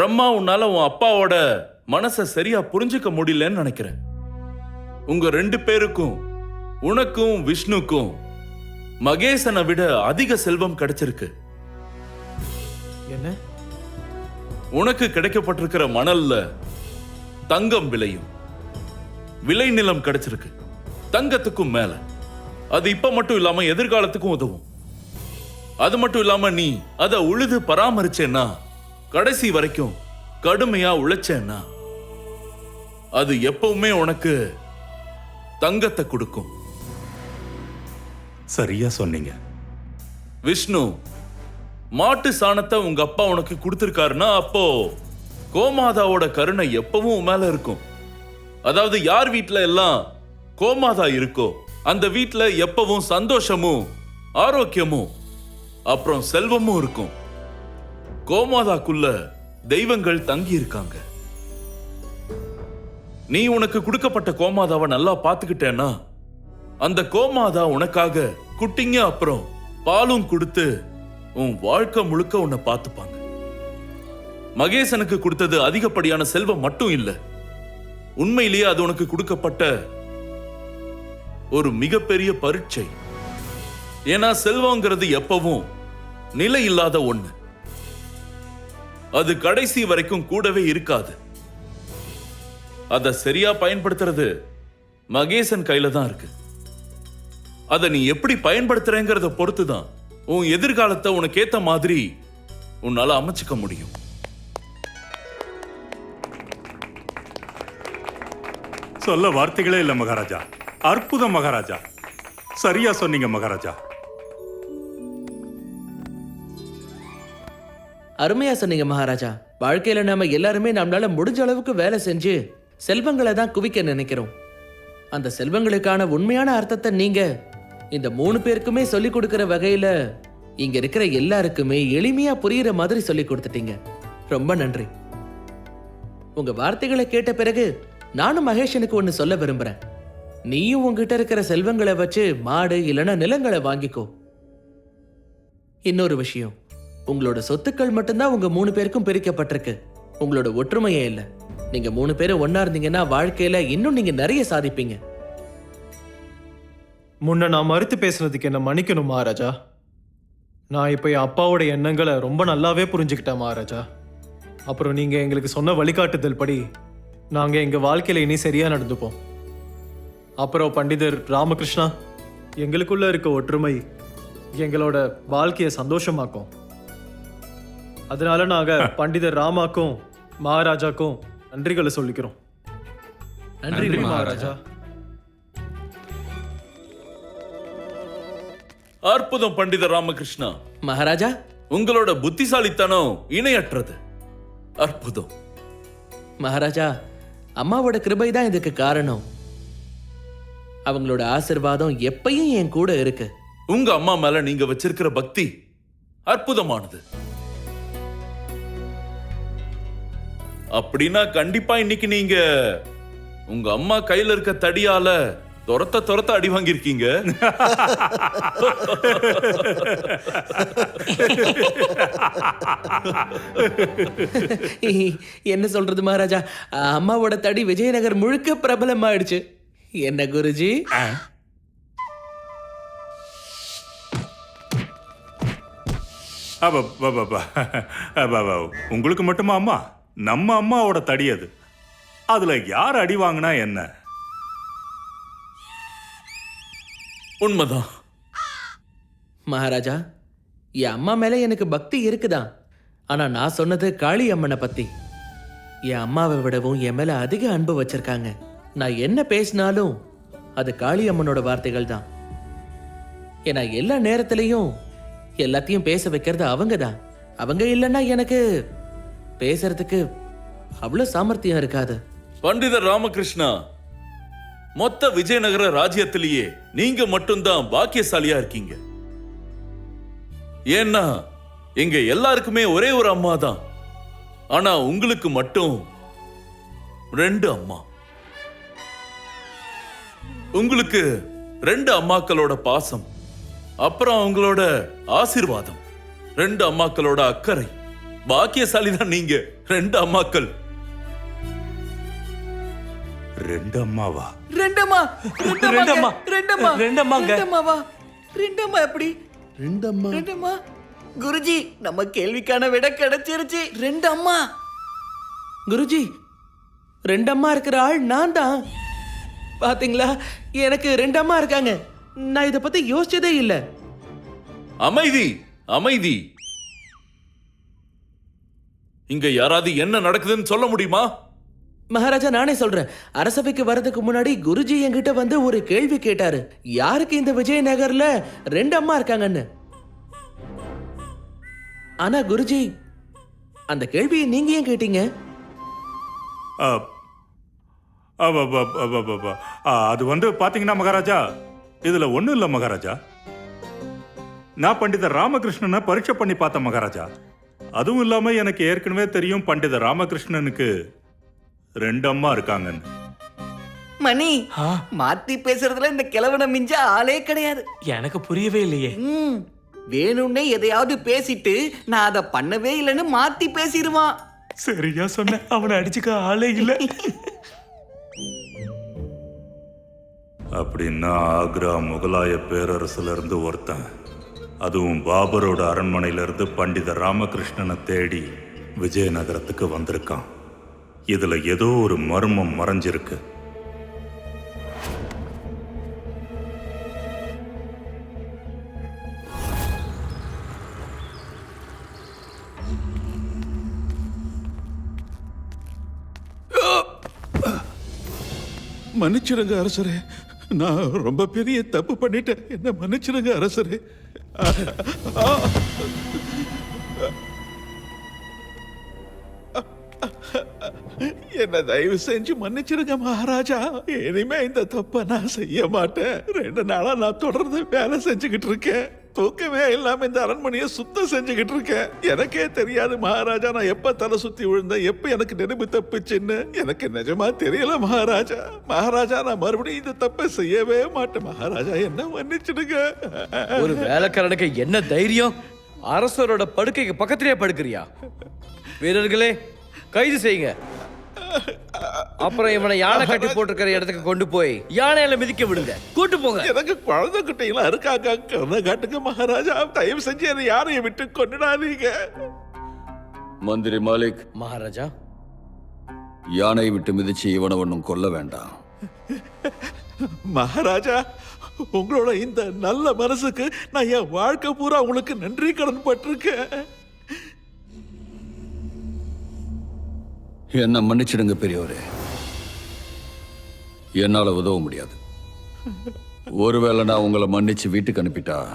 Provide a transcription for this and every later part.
பிரம்மா உன்னால உன் அப்பாவோட மனசை சரியா புரிஞ்சுக்க முடியலன்னு நினைக்கிறேன். உங்க ரெண்டு பேருக்கும் உனக்கும் விஷ்ணுக்கும் மகேசனை விட அதிக செல்வம் கிடைச்சிருக்கு. என்ன? உனக்கு கிடைக்கப்பட்டிருக்கிற மணல்ல தங்கம் விளையும். விளைநிலம் கிடைச்சிருக்கு. தங்கத்துக்கும் மேல. அது இப்ப மட்டும் இல்லாம எதிர்காலத்துக்கும் உதவும். அது மட்டும் இல்லாம நீ அதை உழுது பராமரிச்சேன்னா கடைசி வரைக்கும் கடுமையா உழைச்சேன்னா அது எப்பவுமே உனக்கு தங்கத்தை கொடுக்கும். சரியா சொன்னீங்க. விஷ்ணு மாட்டு சாணத்தை உங்க அப்பா உனக்கு கொடுத்திருக்காருன்னா அப்போ கோமாதாவோட கருணை எப்பவும் மேல இருக்கும். அதாவது யார் வீட்ல எல்லாம் கோமாதா இருக்கோ அந்த வீட்ல எப்பவும் சந்தோஷமும் ஆரோக்கியமும் அப்புறம் செல்வமும் இருக்கும். கோமாதாக்குள்ள தெய்வங்கள் தங்கி இருக்காங்க நீ உனக்கு கொடுக்கப்பட்ட கோமாதாவை நல்லா பாத்துக்கிட்டேன்னா அந்த கோமாதா உனக்காக குட்டிங்க அப்புறம் பாலும் கொடுத்து உன் வாழ்க்கை முழுக்க உன்னை பார்த்துப்பாங்க. மகேசனுக்கு கொடுத்தது அதிகப்படியான செல்வம் மட்டும் இல்ல உண்மையிலேயே அது உனக்கு கொடுக்கப்பட்ட ஒரு மிகப்பெரிய பரீட்சை. ஏன்னா செல்வங்கிறது எப்பவும் நிலை இல்லாத ஒன்று அது கடைசி வரைக்கும் கூடவே இருக்காது. அதை சரியா பயன்படுத்துறது மகேசன் கையில தான் இருக்கு. அதை நீ எப்படி பயன்படுத்துறேங்கிறத பொறுத்து தான் உன் எதிர்காலத்தை உனக்கு ஏத்த மாதிரி உன்னால அமைச்சுக்க முடியும். சொல்ல வார்த்தைகளே இல்ல மகாராஜா. அற்புதம் மகாராஜா. சரியா சொன்னீங்க மகாராஜா. அருமையா சொன்னீங்க மகாராஜா. வாழ்க்கையில நாம எல்லாருமே நம்மளால முடிஞ்ச அளவுக்கு வேலை செஞ்சு செல்வங்களை தான் குவிக்க நினைக்கிறோம். அந்த செல்வங்களுக்கான உண்மையான அர்த்தத்தை நீங்க இந்த மூணு பேருக்குமே சொல்லி கொடுக்கிற வகையில இங்க இருக்கிற எல்லாருக்குமே எளிமையா புரியுற மாதிரி சொல்லி கொடுத்துட்டீங்க. ரொம்ப நன்றி. உங்க வார்த்தைகளை கேட்ட பிறகு நானும் மகேஷனுக்கு ஒன்னு சொல்ல விரும்புறேன். நீயும் உங்ககிட்ட இருக்கிற செல்வங்களை வச்சு மாடு இல்லைன்னா நிலங்களை வாங்கிக்கோ. இன்னொரு விஷயம். உங்களோட சொத்துக்கள் மட்டும்தான் உங்க மூணு பேருக்கும் பிரிக்கப்பட்டிருக்கு. உங்களோட ஒற்றுமையே இல்ல. நீங்க மூணு பேரும் ஒன்னா இருந்தீங்கன்னா வாழ்க்கையில இன்னும் நீங்க நிறைய சாதிப்பீங்க. முன்ன நான் மறுத்து பேசுனதுக்கு என்ன மன்னிக்கணும் மகாராஜா? நான் இப்போ என் அப்பாவோட எண்ணங்களை ரொம்ப நல்லாவே புரிஞ்சுக்கிட்டேன் மகாராஜா. அப்புறம் நீங்க எங்களுக்கு சொன்ன வழிகாட்டுதல் படி நாங்க எங்க வாழ்க்கையில இனி சரியா நடந்துப்போம். அப்புறம் பண்டிதர் ராமகிருஷ்ணா எங்களுக்குள்ள இருக்க ஒற்றுமை எங்களோட வாழ்க்கையை சந்தோஷமாக்கும். அதனால நாங்க பண்டிதர் ராமாக்கும் மகாராஜாக்கும் நன்றிகளை சொல்லிக்கிறோம். நன்றி மகாராஜா. அற்புதம் பண்டித ராமகிருஷ்ணா. மகாராஜா. உங்களோட புத்திசாலித்தனம் இணையற்றது. அற்புதம். மகாராஜா அம்மாவோட கிருபை தான் இதுக்கு காரணம். அவங்களோட ஆசிர்வாதம் எப்பயும் என் கூட இருக்கு. உங்க அம்மா மேல நீங்க வச்சிருக்கிற பக்தி அற்புதமானது. அப்படின்னா கண்டிப்பா இன்னைக்கு நீங்க உங்க அம்மா கையில இருக்க தடியால துரத்த துரத்த அடி வாங்கியிருக்கீங்க. என்ன சொல்றது மகாராஜா? அம்மாவோட தடி விஜயநகர் முழுக்க பிரபலமாயிடுச்சு. என்ன குருஜி? அப்ப, ப, ப, ப. அப்ப, ப, உங்களுக்கு மட்டுமா அம்மா? நம்ம அம்மாவோட தடி அது. அதுல யார் அடி வாங்கினா என்ன? உண்மைதான். மகாராஜா என் அம்மா மேல எனக்கு பக்தி இருக்குதான். ஆனா நான் சொன்னது காளி அம்மனை பத்தி. என் அம்மாவை விடவும் என் மேல அதிக அன்பு வச்சிருக்காங்க. நான் என்ன பேசினாலும் அது காளி அம்மனோட வார்த்தைகள் தான். ஏன்னா எல்லா நேரத்திலையும் எல்லாத்தையும் பேச வைக்கிறது அவங்க தான் அவங்க இல்லைன்னா எனக்கு பேசுறதுக்கு அவ்வளோ சாமர்த்தியம் இருக்காது. பண்டிதர் ராமகிருஷ்ணா மொத்த விஜயநகர ராஜ்யத்திலேயே நீங்க மட்டும்தான் பாக்கியசாலியா இருக்கீங்க. ஏன்னா எங்க எல்லாருக்குமே ஒரே ஒரு அம்மா தான் ஆனா உங்களுக்கு மட்டும் ரெண்டு அம்மா. உங்களுக்கு ரெண்டு அம்மாக்களோட பாசம் அப்புறம் அவங்களோட ஆசீர்வாதம் ரெண்டு அம்மாக்களோட அக்கறை. பாக்கியசாலி தான் நீங்க. ரெண்டு அம்மாக்கள். ரெண்டு அம்மாவா? ரெண்டம்மா ரெண்டம்மா. ரெண்டம்மா ரெண்டம்மாங்க. ரெண்டம்மாவா? ரெண்டம்மா எப்படி? ரெண்டம்மா. ரெண்டம்மா. குருஜி நம்ம கேள்விக்கான விட கிடைச்சிருச்சு. ரெண்டம்மா. குருஜி ரெண்டம்மா இருக்கிற ஆள் நான் தான். பாத்தீங்களா? எனக்கு ரெண்டம்மா இருக்காங்க. நான் இத பத்தி யோசிச்சதே இல்ல. அமைதி அமைதி. இங்க யாராவது என்ன நடக்குதுன்னு சொல்ல முடியுமா? மகாராஜா நானே சொல்றேன். அரசவைக்கு வர்றதுக்கு முன்னாடி குருஜி என்கிட்ட வந்து ஒரு கேள்வி கேட்டாரு. யாருக்கு இந்த விஜயநகர்ல ரெண்டு அம்மா இருக்காங்கன்னு? ஆனா குருஜி அந்த கேள்வியை நீங்க ஏன் கேட்டீங்க? அது வந்து பாத்தீங்கன்னா மகாராஜா இதுல ஒண்ணும் இல்ல மகாராஜா. நான் பண்டிதர் ராமகிருஷ்ணனை பரீட்சை பண்ணி பார்த்தேன் மகாராஜா. அதுவும் இல்லாம எனக்கு ஏற்கனவே தெரியும் பண்டிதர் ராமகிருஷ்ணனுக்கு ரெண்டு அம்மா இருக்காங்கன்னு. மணி மாத்தி பேசுறதுல இந்த கிழவனை மிஞ்ச ஆளே கிடையாது. எனக்கு புரியவே இல்லையே. ம், வேணும்னே எதையாவது பேசிட்டு நான் அதை பண்ணவே இல்லைன்னு மாத்தி பேசிடுவான். சரியா சொன்ன. அவனை அடிச்சுக்க ஆளே இல்ல. அப்படின்னா ஆக்ரா முகலாய பேரரசுல இருந்து ஒருத்தன். அதுவும் பாபரோட அரண்மனையிலிருந்து பண்டித பண்டிதர் ராமகிருஷ்ணனை தேடி விஜயநகரத்துக்கு வந்திருக்கான். இதில் ஏதோ ஒரு மர்மம் மறைஞ்சிருக்கு. மன்னிச்சிடுங்க அரசரே. நான் ரொம்ப பெரிய தப்பு பண்ணிட்டேன் என்ன மன்னிச்சிருங்க அரசரே. என்ன தயவு செஞ்சு மன்னிச்சிடுங்க மகாராஜா. இனிமே இந்த தப்பை நான் செய்ய மாட்டேன். ரெண்டு நாளா நான் தொடர்ந்து வேலை செஞ்சுக்கிட்டு இருக்கேன். தூக்கமே இல்லாம இந்த அரண்மனையை சுத்தம் செஞ்சுக்கிட்டு இருக்கேன். எனக்கே தெரியாது மகாராஜா நான் எப்ப தலை சுத்தி விழுந்தேன் எப்ப எனக்கு நினைவு தப்புச்சுன்னு. எனக்கு நிஜமா தெரியல மகாராஜா. மகாராஜா நான் மறுபடியும் இந்த தப்பை செய்யவே மாட்டேன். மகாராஜா என்ன மன்னிச்சிடுங்க. ஒரு வேலைக்காரனுக்கு என்ன தைரியம்? அரசரோட படுக்கைக்கு பக்கத்திலே படுக்கிறியா? வீரர்களே கைது செய்யுங்க. அப்புறம் இவனை யானை கட்டி போட்டிருக்கிற இடத்துக்கு கொண்டு போய் யானையில மிதிக்க விடுங்க. கூட்டு போங்க. எனக்கு குழந்தை குட்டையெல்லாம் இருக்காங்க கருணை காட்டுங்க மகாராஜா. தயவு செஞ்சு என்னை யாரையும் விட்டு கொண்டுடாதீங்க. மந்திரி மாலிக் மகாராஜா. யானை விட்டு மிதிச்சு இவனை ஒன்றும் கொல்ல வேண்டாம். மகாராஜா உங்களோட இந்த நல்ல மனசுக்கு நான் என் வாழ்க்கை பூரா உங்களுக்கு நன்றி கடன் பட்டிருக்கேன். என்ன மன்னிச்சிடுங்க பெரியவரே என்னால் உதவ முடியாது. ஒருவேளை நான் உங்களை மன்னிச்சு வீட்டுக்கு அனுப்பிட்டா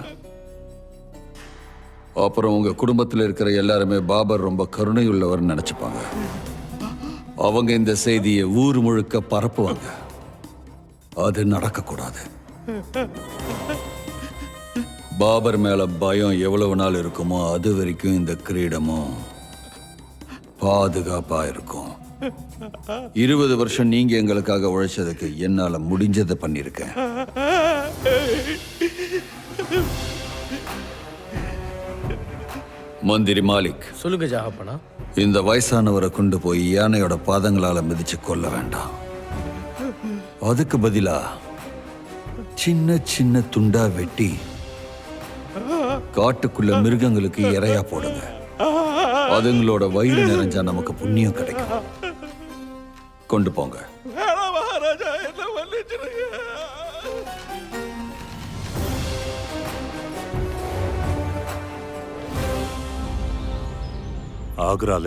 அப்புறம் உங்க குடும்பத்தில் இருக்கிற எல்லாருமே பாபர் ரொம்ப கருணையுள்ளவர் நினைச்சுப்பாங்க. அவங்க இந்த செய்தியை ஊர் முழுக்க பரப்புவாங்க. அது நடக்கக்கூடாது. பாபர் மேல பயம் எவ்வளவு நாள் இருக்குமோ அது வரைக்கும் இந்த கிரீடமும் பாதுகாப்பா இருக்கும். இருபது வருஷம் நீங்க எங்களுக்காக உழைச்சதுக்கு என்னால முடிஞ்சதை பண்ணிருக்கேன் மந்திரி மாலிக் சொல்லுங்க ஜாகப்பனா. இந்த வயசானவரை கொண்டு போய் யானையோட பாதங்களால மிதிச்சு கொல்ல வேண்டாம். அதுக்கு பதிலா சின்ன சின்ன துண்டா வெட்டி காட்டுக்குள்ள மிருகங்களுக்கு இரையா போடுங்க. அதுங்களோட வயிறு நிறைஞ்சா நமக்கு புண்ணியம் கிடைக்கும். கொண்டு போங்க. மகாராஜா என்ன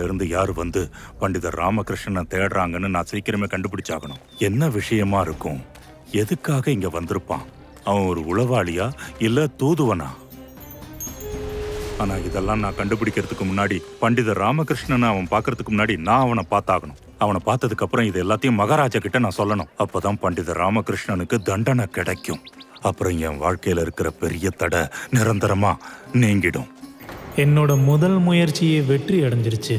இருந்து யார் வந்து பண்டிதர் ராமகிருஷ்ணனை தேடுறாங்கன்னு நான் சீக்கிரமே கண்டுபிடிச்சாகணும். என்ன விஷயமா இருக்கும்? எதுக்காக இங்க வந்திருப்பான்? அவன் ஒரு உளவாளியா இல்ல தூதுவனா? ஆனா இதெல்லாம் நான் கண்டுபிடிக்கிறதுக்கு முன்னாடி பண்டிதர் ராமகிருஷ்ணனை அவன் பார்க்கறதுக்கு முன்னாடி நான் அவனை பார்த்தாகணும். அவனை பார்த்ததுக்கு அப்புறம் இது எல்லாத்தையும் மகாராஜா கிட்ட நான் சொல்லணும். அப்பதான் பண்டிதர் ராமகிருஷ்ணனுக்கு தண்டனை கிடைக்கும். அப்புறம் என் வாழ்க்கையில இருக்கிற பெரிய தடை நிரந்தரமா நீங்கிடும். என்னோட முதல் முயற்சியே வெற்றி அடைஞ்சிருச்சு.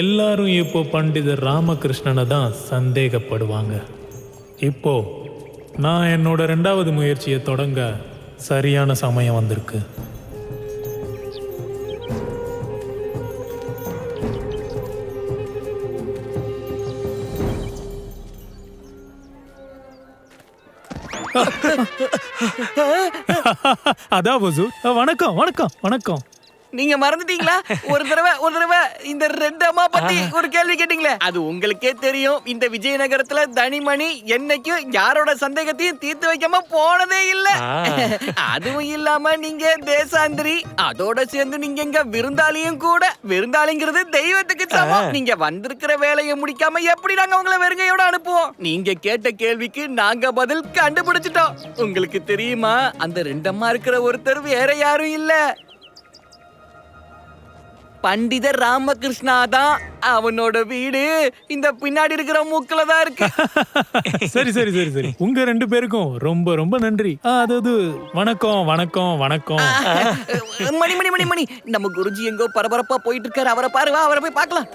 எல்லாரும் இப்போ பண்டிதர் ராமகிருஷ்ணனை தான் சந்தேகப்படுவாங்க. இப்போ நான் என்னோட ரெண்டாவது முயற்சியை தொடங்க சரியான சமயம் வந்திருக்கு. அதான் வணக்கம் வணக்கம் வணக்கம். நீங்க மறந்துட்டீங்களா? ஒரு தடவை ஒரு தடவை இந்த ரெண்டு அம்மா பத்தி ஒரு கேள்வி கேட்டீங்களே? அது உங்களுக்கே தெரியும். இந்த விஜயநகரத்துல தனிமணி என்னைக்கும் யாரோட சந்தேகத்தையும் தீர்த்து வைக்காம போனதே இல்ல. அதுவும் இல்லாம நீங்க தேசாந்திரி அதோட சேர்ந்து நீங்க இங்க விருந்தாளியும் கூட. விருந்தாளிங்கிறது தெய்வத்துக்கு சமம். நீங்க வந்திருக்கிற வேலையை முடிக்காம எப்படி நாங்க உங்களை வெறுங்கையோட அனுப்புவோம்? நீங்க கேட்ட கேள்விக்கு நாங்க பதில் கண்டுபிடிச்சிட்டோம். உங்களுக்கு தெரியுமா? அந்த ரெண்டம்மா இருக்கிற ஒருத்தர் வேற யாரும் இல்ல. பண்டிதர் ராமகிருஷ்ணா தான் அவனோட வீடு. இந்த பின்னாடி இருக்கிற மூக்குல தான் இருக்கு. சரி சரி சரி சரி. உங்க ரெண்டு பேருக்கும் ரொம்ப ரொம்ப நன்றி. அதாவது வணக்கம் வணக்கம் வணக்கம். மணி மணி மணி மணி. நம்ம குருஜி எங்கோ பரபரப்பா போயிட்டு இருக்காரு அவரை பாரு வா அவரை போய் பார்க்கலாம்.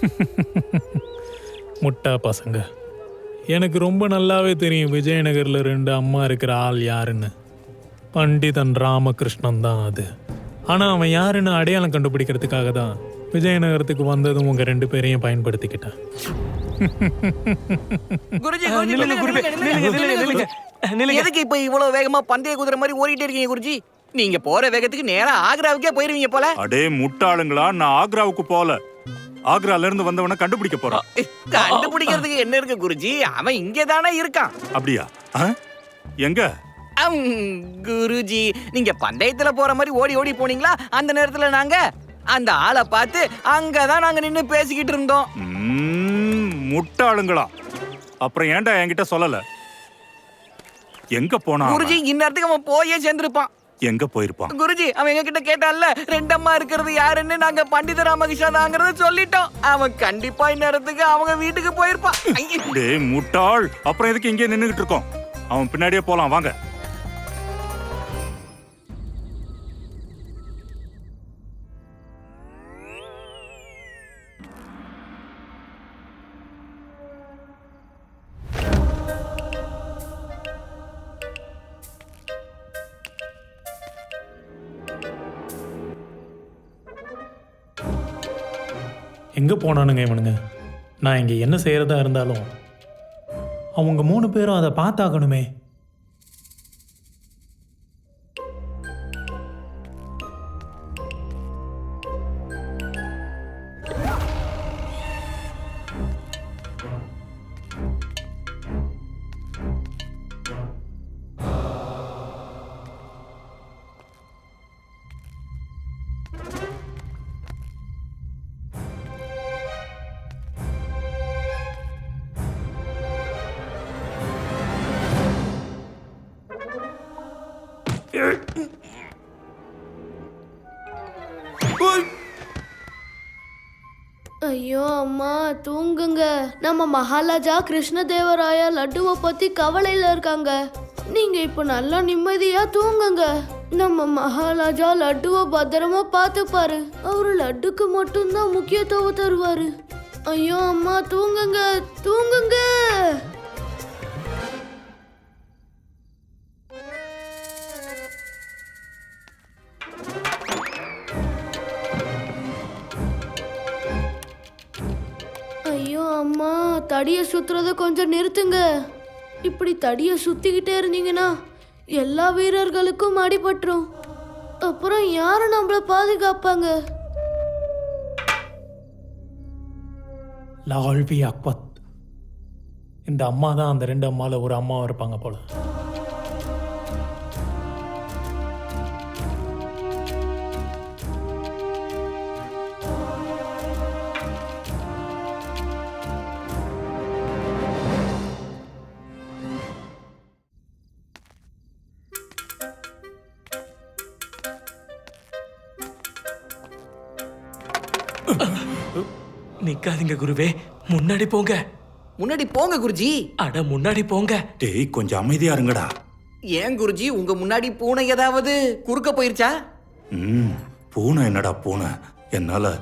முட்டா பசங்க. எனக்கு ரொம்ப நல்லாவே தெரியும் விஜயநகர்ல ரெண்டு அம்மா இருக்கிற ஆள் யாருன்னு. பண்டிதன் ராமகிருஷ்ணன் தான் அது. ஆனா அவன் யாருன்னு அடையாளம் கண்டுபிடிக்கிறதுக்காக தான் விஜயநகரத்துக்கு வந்ததும் உங்க ரெண்டு பேரையும் பயன்படுத்திக்கிட்டேன். எதுக்கு இப்ப இவ்வளவு வேகமா பந்தய குதிரை மாதிரி ஓடிட்டே இருக்கீங்க குருஜி? நீங்க போற வேகத்துக்கு நேரா ஆக்ராவுக்கே போயிருவீங்க போல. அடே முட்டாளுங்களா? நான் ஆக்ராவுக்கு போல. ஆக்ரால இருந்து வந்தவன கண்டுபிடிக்க போறான் கண்டுபிடிக்கிறதுக்கு என்ன இருக்கு குருஜி? அவன் இங்கே தானே இருக்கான். அப்படியா? ஆ? எங்க? குருஜி. நீங்க பந்தயத்துல போற மாதிரி ஓடி ஓடி போனீங்களா? அந்த நேரத்துல நாங்க அந்த ஆளை பார்த்து அங்கதான் நாங்க நின்னு பேசிக்கிட்டு இருந்தோம். முட்டாளுங்களா அப்புறம் ஏன்டா என்கிட்ட சொல்லல? எங்க போனா? குருஜி இந்நேரத்துக்கு அவன் போயே சேர்ந்திருப்பான். எங்க போயிருப்பான்? குருஜி அவன் எங்க கிட்ட கேட்டான்ல ரெண்டம்மா இருக்கிறது யாருன்னு நாங்க பண்டித ராமகிருஷ்ணா தாங்கிறத சொல்லிட்டோம். அவன் கண்டிப்பா இந்நேரத்துக்கு அவங்க வீட்டுக்கு போயிருப்பான். டேய் முட்டாள். அப்புறம் எதுக்கு இங்கே நின்னுகிட்டு இருக்கோம்? அவன் பின்னாடியே போலாம் வாங்க. எங்கே போனானுங்க இவனுங்க? நான் இங்கே என்ன செய்கிறதா இருந்தாலும் அவங்க மூணு பேரும் அதை பார்த்தாகணுமே. ஐயோ அம்மா தூங்குங்க. நம்ம மகாராஜா கிருஷ்ணதேவராயா லட்டுவை பத்தி கவலையில இருக்காங்க. நீங்க இப்ப நல்லா நிம்மதியா தூங்குங்க. நம்ம மகாராஜா லட்டுவை பத்திரமா பார்த்துப்பாரு. அவரு லட்டுக்கு மட்டும்தான் முக்கியத்துவம் தருவாரு. ஐயோ அம்மா தூங்குங்க தூங்குங்க. அம்மா தடியை சுத்துறத கொஞ்சம் நிறுத்துங்க. இப்படி தடியை சுத்திக்கிட்டே இருந்தீங்கன்னா எல்லா வீரர்களுக்கும் அடிபட்டுரும். அப்புறம் யாரு நம்மள பாதுகாப்பாங்க? லால்வி அக்பத். இந்த அம்மா தான் அந்த ரெண்டு அம்மாவில் ஒரு அம்மாவும் இருப்பாங்க போல. நிக்காதீங்க குருவே. முன்னாடி போங்க. முன்னாடி போங்க குருஜி. அட முன்னாடி போங்க. டேய் கொஞ்சம் அமைதியா இருங்கடா. ஏன் குருஜி உங்க முன்னாடி பூனை ஏதாவது குறுக்க போயிருச்சா? ம் பூனை என்னடா பூனை? என்னால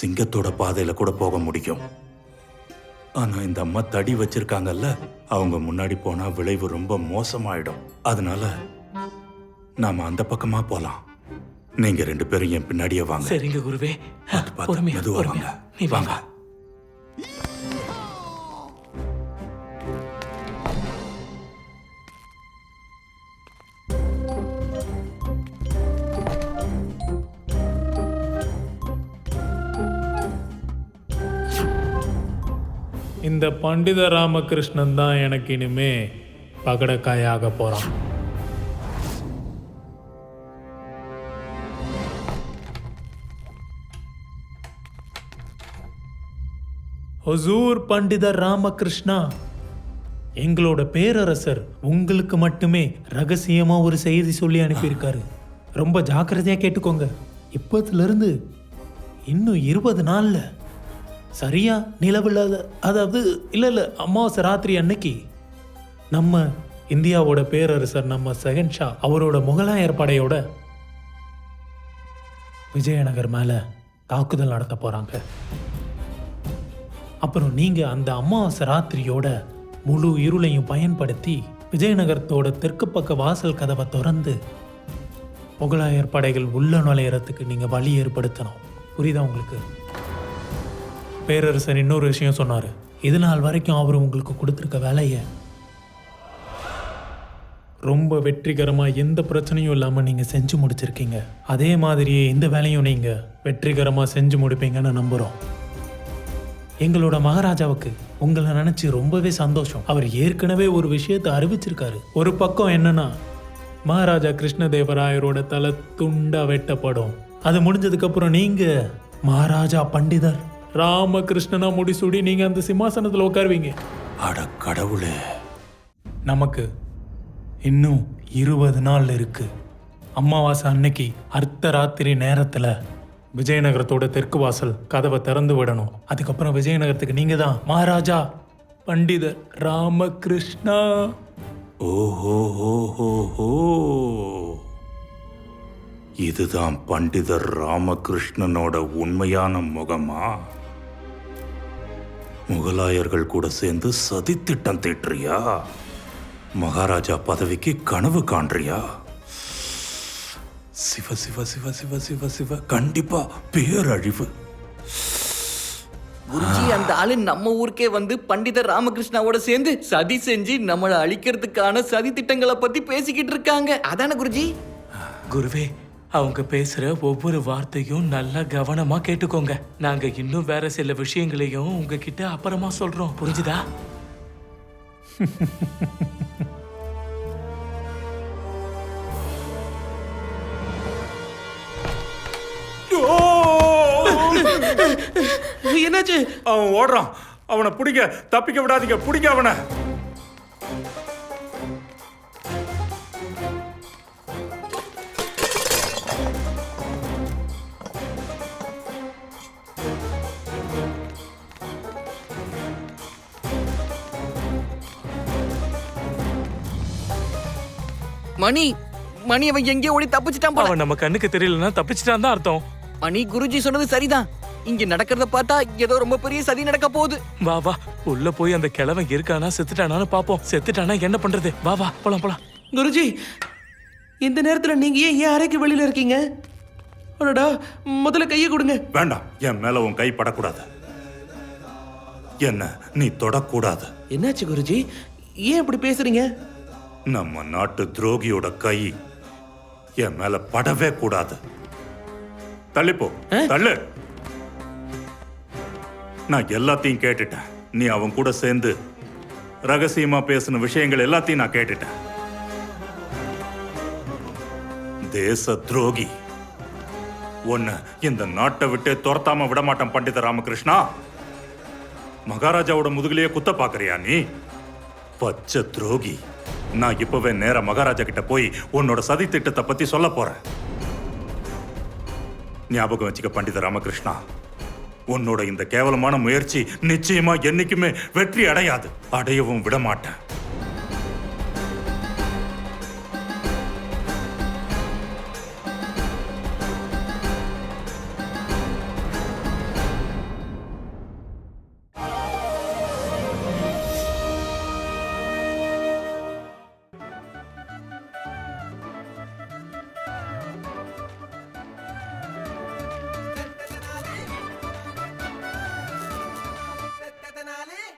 சிங்கத்தோட பாதையில கூட போக முடியும். ஆனா இந்த அம்மா தடி வச்சிருக்காங்கல்ல அவங்க முன்னாடி போனா விளைவு ரொம்ப மோசமாயிடும். அதனால நாம அந்த பக்கமா போலாம். நீங்க ரெண்டு பேரும் என் பின்னாடியே வாங்க. சரிங்க குருவே. பார்த்து பார்த்து பொறுமையா, மெதுவா வாங்க. நீ வாங்க. இந்த பண்டித ராமகிருஷ்ணன் தான் எனக்கு இனிமே பகடக்காயாக போறான். ஹொசூர் பண்டிதர் ராமகிருஷ்ணா. எங்களோட பேரரசர் உங்களுக்கு மட்டுமே ரகசியமா ஒரு செய்தி சொல்லி அனுப்பியிருக்காரு. ரொம்ப ஜாக்கிரதையா கேட்டுக்கோங்க. இப்பத்துல இருந்து இன்னும் இருபது நாள்ல சரியா நிலவில்லாத அதாவது இல்ல இல்ல அமாவாசை ராத்திரி அன்னைக்கு நம்ம இந்தியாவோட பேரரசர் நம்ம செகண்ட் ஷா அவரோட முகலாயர் படையோட விஜயநகர் மேல தாக்குதல் நடத்த போறாங்க. அப்புறம் நீங்கள் அந்த அமாவாசை ராத்திரியோட முழு இருளையும் பயன்படுத்தி விஜயநகரத்தோட தெற்கு பக்க வாசல் கதவை திறந்து முகலாயர் படைகள் உள்ள நுழையறதுக்கு நீங்கள் வழி ஏற்படுத்தணும். புரியுதா உங்களுக்கு? பேரரசர் இன்னொரு விஷயம் சொன்னார். இது நாள் வரைக்கும் அவர் உங்களுக்கு கொடுத்துருக்க வேலையை ரொம்ப வெற்றிகரமாக எந்த பிரச்சனையும் இல்லாமல் நீங்கள் செஞ்சு முடிச்சிருக்கீங்க. அதே மாதிரியே இந்த வேலையும் நீங்கள் வெற்றிகரமாக செஞ்சு முடிப்பீங்கன்னு நம்புகிறோம் எங்களோட மகாராஜாவுக்கு உங்களை நினைச்சு ரொம்பவே சந்தோஷம். அவர் ஏற்கனவே ஒரு விஷயத்தை அறிவிச்சிருக்காரு. ஒரு பக்கம் என்னன்னா மகாராஜா கிருஷ்ணதேவராயரோட தலை துண்டா வெட்டப்படும். அது முடிஞ்சதுக்கு அப்புறம் நீங்க மகாராஜா பண்டிதர் ராமகிருஷ்ணனா முடிசூடி நீங்க அந்த சிம்மாசனத்துல உட்காருவீங்க. அட கடவுளே. நமக்கு இன்னும் இருபது நாள் இருக்கு. அமாவாசை அன்னைக்கு அர்த்த ராத்திரி நேரத்துல விஜயநகரத்தோட தெற்கு வாசல் கதவை திறந்து விடணும். அதுக்கப்புறம் விஜயநகரத்துக்கு நீங்க தான். மகாராஜா பண்டிதர் ராமகிருஷ்ணா. ஓஹோ இதுதான் பண்டிதர் ராமகிருஷ்ணனோட உண்மையான முகமா? முகலாயர்கள் கூட சேர்ந்து சதித்திட்டம் தீட்டுறியா? மகாராஜா பதவிக்கு கனவு காண்றியா? சிவ சிவ சிவ சிவ சிவ சிவ. கண்டிப்பா பேரழிவு. குருஜி அந்த ஆளு நம்ம ஊருக்கே வந்து பண்டிதர் ராமகிருஷ்ணாவோட சேர்ந்து சதி செஞ்சு நம்மளை அழிக்கிறதுக்கான சதி திட்டங்களை பத்தி பேசிக்கிட்டு இருக்காங்க. அதானே குருஜி? குருவே அவங்க பேசுற ஒவ்வொரு வார்த்தையும் நல்லா கவனமா கேட்டுக்கோங்க. நாங்க இன்னும் வேற சில விஷயங்களையும் உங்ககிட்ட அப்புறமா சொல்றோம். புரிஞ்சுதா? என்னாச்சு? அவன் ஓடுறான். அவனை பிடிங்க. தப்பிக்க விடாதீங்க. பிடிங்க அவனை. மணி மணி அவன் எங்கேயோ ஓடி தப்பிச்சிட்டான் போல. அவன் நம்ம கண்ணுக்கு தெரியலன்னா தப்பிச்சிட்டான் தான் அர்த்தம். மணி குருஜி சொன்னது சரிதான். இங்க நடக்கிறத பார்த்தா ஏதோ ரொம்ப பெரிய சதி நடக்க போகுது. வா வா. உள்ள போய் அந்த கிழவன் இருக்கானா செத்துட்டானான்னு பாப்போம். செத்துட்டானா என்ன பண்றது? வா வா. போலாம் போலாம். குருஜி இந்த நேரத்துல நீங்க ஏன் ஏன் அறைக்கு வெளியில இருக்கீங்க? அடடா முதல்ல கையை கொடுங்க. வேண்டாம். என் மேல உன் கை படக்கூடாது. என்ன நீ தொடக்கூடாது. என்னாச்சு குருஜி? ஏன் இப்படி பேசுறீங்க? நம்ம நாட்டு துரோகியோட கை என் மேல படவே கூடாது. தள்ளிப்போ. தள்ளு. நான் எல்லாத்தையும் கேட்டுட்டேன். நீ அவன் கூட சேர்ந்து ரகசியமா பேசின விஷயங்கள் எல்லாத்தையும் நான் கேட்டுட்டேன். தேச துரோகி. ஒன்னு இந்த நாட்டை விட்டு துரத்தாம விடமாட்டேன் பண்டித ராமகிருஷ்ணா. மகாராஜாவோட முதுகிலேயே குத்த பாக்குறியா நீ? பச்சை துரோகி. நான் இப்பவே நேர மகாராஜா கிட்ட போய் உன்னோட சதி திட்டத்தை பத்தி சொல்ல போறேன். ஞாபகம் வச்சுக்க பண்டித ராமகிருஷ்ணா. உன்னோட இந்த கேவலமான முயற்சி நிச்சயமா என்னைக்குமே வெற்றி அடையாது. அடையவும் விட மாட்டேன்